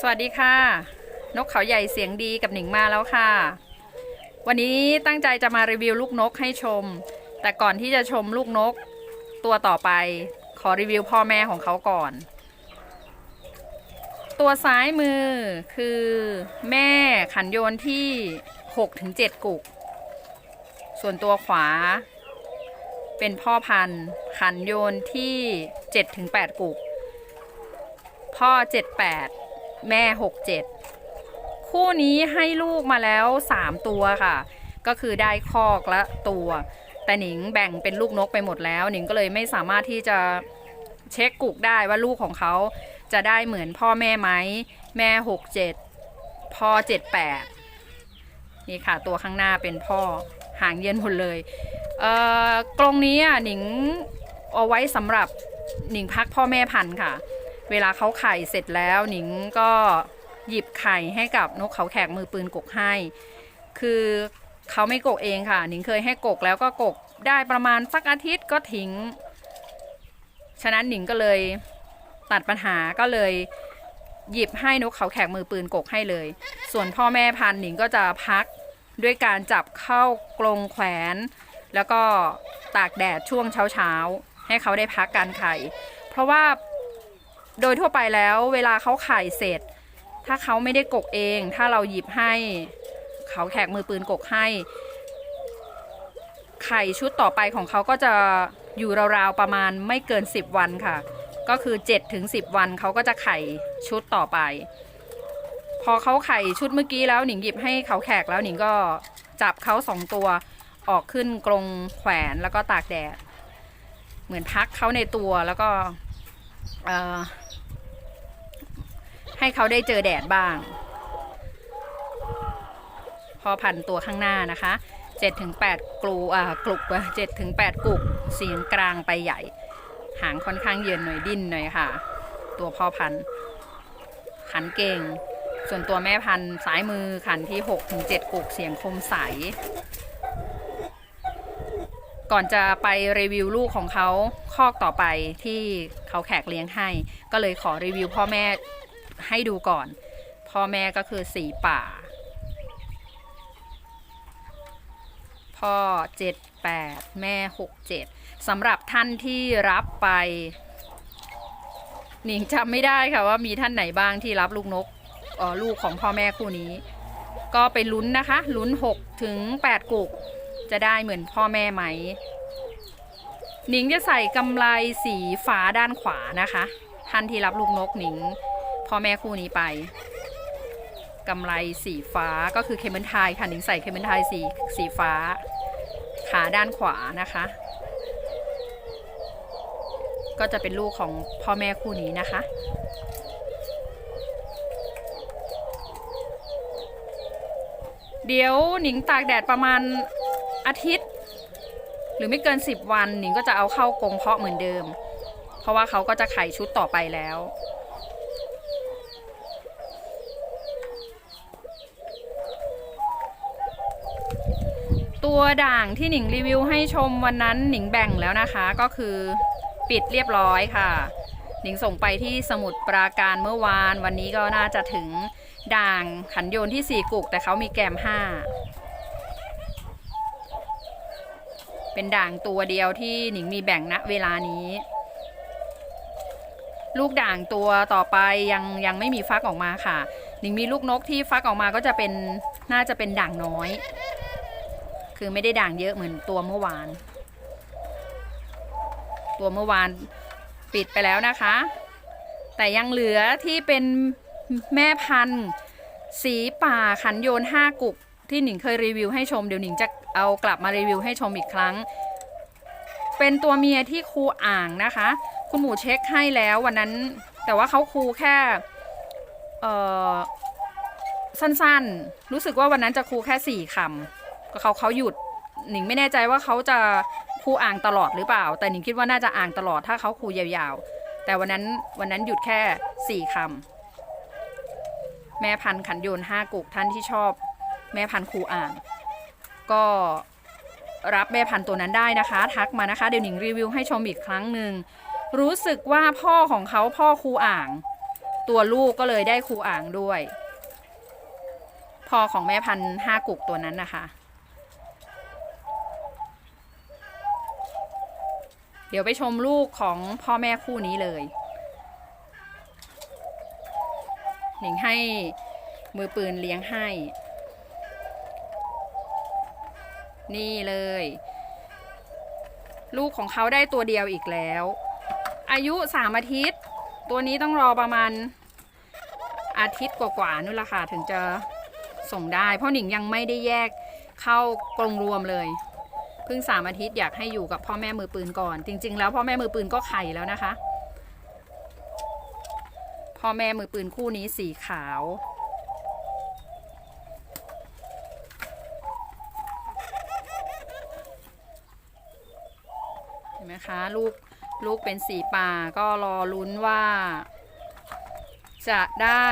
สวัสดีค่ะ นกเขาใหญ่เสียงดีกับหนิงมาแล้วค่ะ วันนี้ตั้งใจจะมารีวิวลูกนกให้ชม แต่ก่อนที่จะชมลูกนกตัวต่อไป ขอรีวิวพ่อแม่ของเขาก่อน ตัวซ้ายมือคือแม่ขันโยนที่ 6-7 กุก ส่วนตัวขวา เป็นพ่อพันธุ์ขันโยนที่ 7-8 กุก พ่อ 78 แม่67คู่นี้ให้ลูกมาแล้ว3ตัวค่ะ ก็คือได้คอกละตัว แต่หนิงแบ่งเป็นลูกนกไปหมดแล้ว หนิงก็เลยไม่สามารถที่จะเช็คกุกได้ว่าลูกของเขาจะได้เหมือนพ่อแม่ไหมแม่67พ่อ78นี่ค่ะตัวข้างหน้าเป็นพ่อหางเย็นหมดเลยเอ่อกรงนี้อะหนิงเอาไว้สำหรับหนิงพักพ่อแม่พันธุ์ค่ะ เวลาเขาไข่เสร็จแล้วหนิงก็หยิบไข่ให้กับนกเขาแขกมือปืนกกให้ คือเขาไม่กกเองค่ะ หนิงเคยให้กกแล้วก็กกได้ประมาณสักอาทิตย์ก็ทิ้ง ฉะนั้นหนิงก็เลยตัดปัญหาก็เลยหยิบให้นกเขาแขกมือปืนกกให้เลย ส่วนพ่อแม่พันหนิงก็จะพักด้วยการจับเข้ากรงแขวน แล้วก็ตากแดดช่วงเช้าๆให้เขาได้พักการไข่ เพราะว่า โดยทั่วไปแล้วเวลาเขาไข่เสร็จ ถ้าเขาไม่ได้กกเอง ถ้าเราหยิบให้เขาแขกมือปืนกกให้ ไข่ชุดต่อไปของเขาก็จะอยู่ราวๆประมาณไม่เกิน 10 วันค่ะ ก็คือ7ถึง10 วันเขาก็จะไข่ชุดต่อไป พอเขาไข่ชุดเมื่อกี้แล้วหนิงหยิบให้เขาแขกแล้วหนิงก็จับเขาสองตัวออกขึ้นกรงแขวนแล้วก็ตากแดด เหมือนพักเขาในตัวแล้วก็ เอ่อ ให้เขาได้เจอแดดบ้าง พอพันตัวข้างหน้านะคะ7-8กลูอ่ากลุก7-8กุกเสียงกลางไปใหญ่ หางค่อนข้างเยือนหน่อยดิ้นหน่อยค่ะ ตัวพ่อพันธุ์ขันเก่ง ส่วนตัวแม่พันธุ์ซ้ายมือขันที่6ถึง7กุกเสียงคมใส ก่อนจะไปรีวิวลูกของเขาคอกต่อไปที่เขาแขกเลี้ยงให้ ก็เลยขอรีวิวพ่อแม่ ให้ดูก่อน พ่อแม่ก็คือสีป่า พ่อ 78 แม่ 67สำหรับท่านที่รับไปหนิงจำไม่ได้ค่ะว่ามีท่านไหนบ้างที่รับลูกนกออลูกของพ่อแม่คู่นี้ ก็ไปลุ้นนะคะ ลุ้น 6 ถึง 8 กุก จะได้เหมือนพ่อแม่ไหมหนิงจะใส่กำไลสีฟ้าด้านขวานะคะ ท่านที่รับลูกนกหนิง พ่อแม่คู่นี้ไปกำไลสีฟ้าก็คือเคมเบิลไทยค่ะหนิงใส่เคมเบิลไทยสีสีฟ้า ขาด้านขวานะคะ ก็จะเป็นลูกของพ่อแม่คู่นี้นะคะ เดี๋ยวหนิงตากแดดประมาณอาทิตย์ หรือไม่เกิน 10 วันหนิงก็จะเอาเข้ากรงเพาะเหมือนเดิม เพราะว่าเขาก็จะไข่ชุดต่อไปแล้ว ตัวด่างที่หนิงรีวิวให้ชมวันนั้นหนิงแบ่งแล้วนะคะ ก็คือปิดเรียบร้อยค่ะ หนิงส่งไปที่สมุดปราการเมื่อวาน วันนี้ก็น่าจะถึงด่างขันโยนที่ 4 กุก แต่เขามีแกม 5 เป็นด่างตัวเดียวที่หนิงมีแบ่งณเวลานี้ ลูกด่างตัวต่อไปยังยังไม่มีฟักออกมาค่ะ หนิงมีลูกนกที่ฟักออกมาก็จะเป็นน่าจะเป็นด่างน้อย คือไม่ได้ด่างเยอะเหมือนตัวเมื่อวาน ตัวเมื่อวานปิดไปแล้วนะคะ แต่ยังเหลือที่เป็นแม่พันธุ์ สีป่าขันโยนห้ากุก ที่หนิงเคยรีวิวให้ชมเดี๋ยวหนิงจะเอากลับมารีวิวให้ชมอีกครั้ง เป็นตัวเมียที่ครูอ่างนะคะ คุณหมูเช็คให้แล้ววันนั้น แต่ว่าเขาครูแค่เออสั้นๆ รู้สึกว่าวันนั้นจะครูแค่สี่คำ เขาเขาหยุดหนิงไม่แน่ใจว่าเขาจะคูอ่างตลอดหรือเปล่า แต่หนิงคิดว่าน่าจะอ่างตลอดถ้าเขาคูยาวๆ แต่วันนั้นวันนั้นหยุดแค่สี่คำแม่พันขันโยนห้ากุกท่านที่ชอบ แม่พันคูอ่าง ก็รับแม่พันตัวนั้นได้นะคะ ทักมานะคะ เดี๋ยวหนิงรีวิวให้ชมอีกครั้งหนึ่งรู้สึกว่าพ่อของเขาพ่อคูอ่าง ตัวลูกก็เลยได้ครูอ่างด้วย พ่อของแม่พันห้ากุกตัวนั้นนะคะ เดี๋ยวไปชมลูกของพ่อแม่คู่นี้เลย หนิงให้มือปืนเลี้ยงให้ นี่เลย ลูกของเขาได้ตัวเดียวอีกแล้ว อายุสามอาทิตย์ ตัวนี้ต้องรอประมาณอาทิตย์กว่าๆนู่นละค่ะถึงจะส่งได้ เพราะหนิงยังไม่ได้แยกเข้ากรงรวมเลย เพิ่งสามอาทิตย์อยากให้อยู่กับพ่อแม่มือปืนก่อน จริง ๆ แล้วพ่อแม่มือปืนก็ไข่แล้วนะคะ พ่อแม่มือปืนคู่นี้สีขาว เห็นไหมคะ ลูกลูกเป็นสีป่าก็รอลุ้นว่า จะได้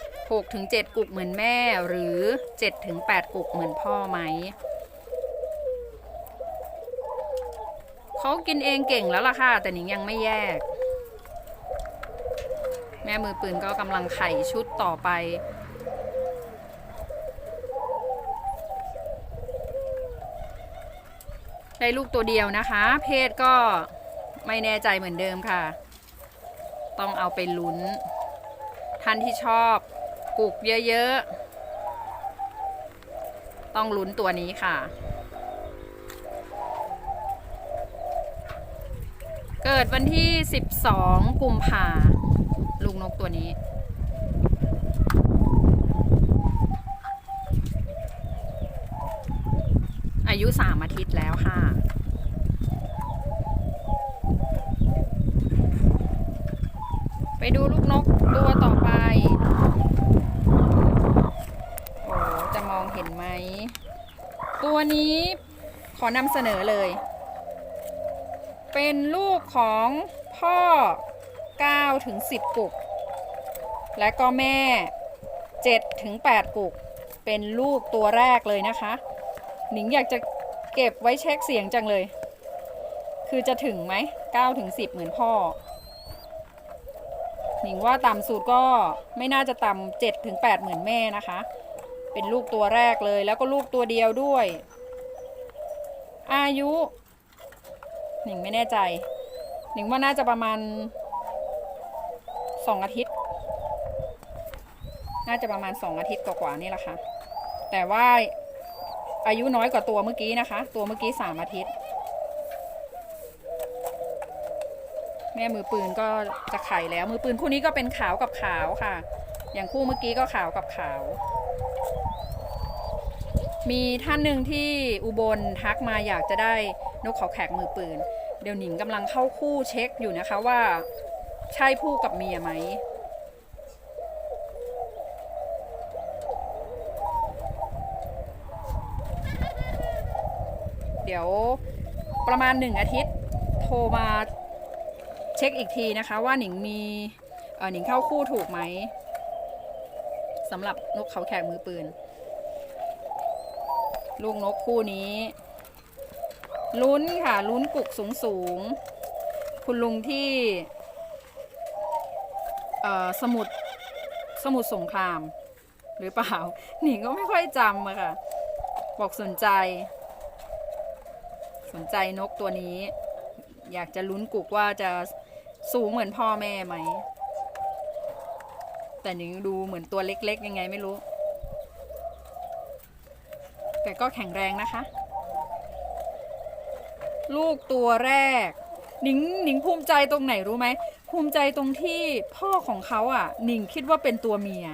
6ถึง7กุกเหมือนแม่หรือ7ถึง8กุกเหมือนพ่อไหม เขากินเองเก่งแล้วล่ะค่ะ แต่หนิงยังไม่แยก แม่มือปืนก็กำลังไข่ชุดต่อไป ได้ลูกตัวเดียวนะคะ เพศก็ไม่แน่ใจเหมือนเดิมค่ะ ต้องเอาไปลุ้น ท่านที่ชอบกุกเยอะๆ ต้องลุ้นตัวนี้ค่ะ เกิดวันที่ 12 กุมภาลูกนกตัวนี้ อายุ 3 อาทิตย์แล้วค่ะ ไปดูลูกนกตัวต่อไป โอ้จะมองเห็นไหม ตัวนี้ขอนำเสนอเลย เป็นลูกของพ่อ9ถึง10 กุก และก็แม่7ถึง8 กุก เป็นลูกตัวแรกเลยนะคะ หนิงอยากจะเก็บไว้เช็คเสียงจังเลย คือจะถึงไหม9ถึง10 เหมือนพ่อ หนิงว่าต่ำสุดก็ไม่น่าจะต่ำ7ถึง8เหมือนแม่นะคะ เป็นลูกตัวแรกเลยแล้วก็ลูกตัวเดียวด้วย อายุ หนิงไม่แน่ใจ หนิงว่าน่าจะประมาณสองอาทิตย์ น่าจะประมาณสองอาทิตย์กว่าๆนี่แหละค่ะ แต่ว่าอายุน้อยกว่าตัวเมื่อกี้นะคะ ตัวเมื่อกี้สามอาทิตย์ แม่มือปืนก็จะไข่แล้ว มือปืนคู่นี้ก็เป็นขาวกับขาวค่ะ อย่างคู่เมื่อกี้ก็ขาวกับขาว มีท่านหนึ่งที่อุบลทักมาอยากจะได้นกเขาแขกมือปืน เดี๋ยวหนิงกำลังเข้าคู่เช็คอยู่นะคะว่า ใช่ผู้กับเมียไหมเดี๋ยวประมาณหนึ่งอาทิตย์โทรมาเช็คอีกทีนะคะว่าหนิงมีหนิงเข้าคู่ถูกไหมสำหรับนกเขาแขกมือปืน ลูกนกคู่นี้ลุ้นค่ะลุ้นกุกสูงสูงคุณลุงที่สมุดสมุดสงคราม หรือเปล่าหนิงก็ไม่ค่อยจำอะค่ะ บอกสนใจ สนใจนกตัวนี้ อยากจะลุ้นกุกว่าจะสูงเหมือนพ่อแม่ไหม แต่หนิงดูเหมือนตัวเล็กๆ ยังไงไม่รู้ แต่ก็แข็งแรงนะคะ ลูกตัวแรก หนิงหนิงภูมิใจตรงไหนรู้ไหม ภูมิใจตรงที่พ่อของเขาอะ หนิงคิดว่าเป็นตัวเมีย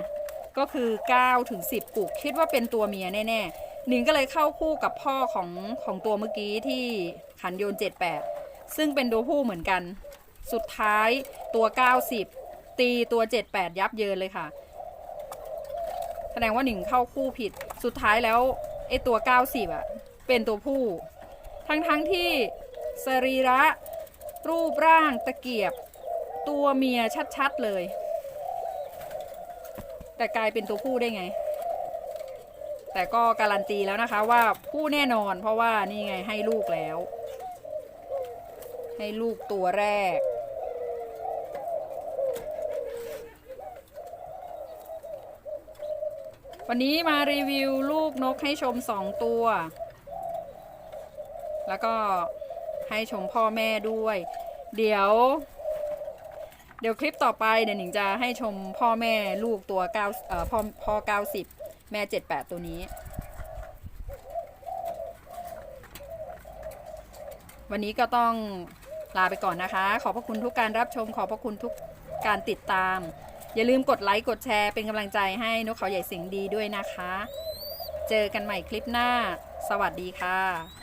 ก็คือ9ถึง10กุกคิดว่าเป็นตัวเมียแน่ๆ หนิงก็เลยเข้าคู่กับพ่อของของตัวเมื่อกี้ที่ขันโยน 78 ซึ่งเป็นตัวผู้เหมือนกัน สุดท้ายตัว 90 ตีตัว 78 ยับเยินเลยค่ะ แสดงว่าหนิงเข้าคู่ผิด สุดท้ายแล้ว ไอตัว90อะเป็นตัวผู้ ทั้งทั้งที่สรีระ รูปร่างตะเกียบ ตัวเมียชัดๆเลย แต่กลายเป็นตัวผู้ได้ไง แต่ก็การันตีแล้วนะคะว่าผู้แน่นอนเพราะว่านี่ไงให้ลูกแล้ว ให้ลูกตัวแรก วันนี้มารีวิวลูกนกให้ชมสองตัว แล้วก็ให้ชมพ่อแม่ด้วย เดี๋ยว เดี๋ยวคลิปต่อไปเดี๋ยวหนิงจะให้ชมพ่อแม่ลูกตัวเก้าเอ่อพ่อพ่อเก้าสิบแม่เจ็ดแปดตัวนี้ วันนี้ก็ต้องลาไปก่อนนะคะ ขอบพระคุณทุกการรับชม ขอบพระคุณทุกการติดตาม อย่าลืมกดไลค์กดแชร์เป็นกำลังใจให้นกเขาใหญ่เสียงดีด้วยนะคะ เจอกันใหม่คลิปหน้า สวัสดีค่ะ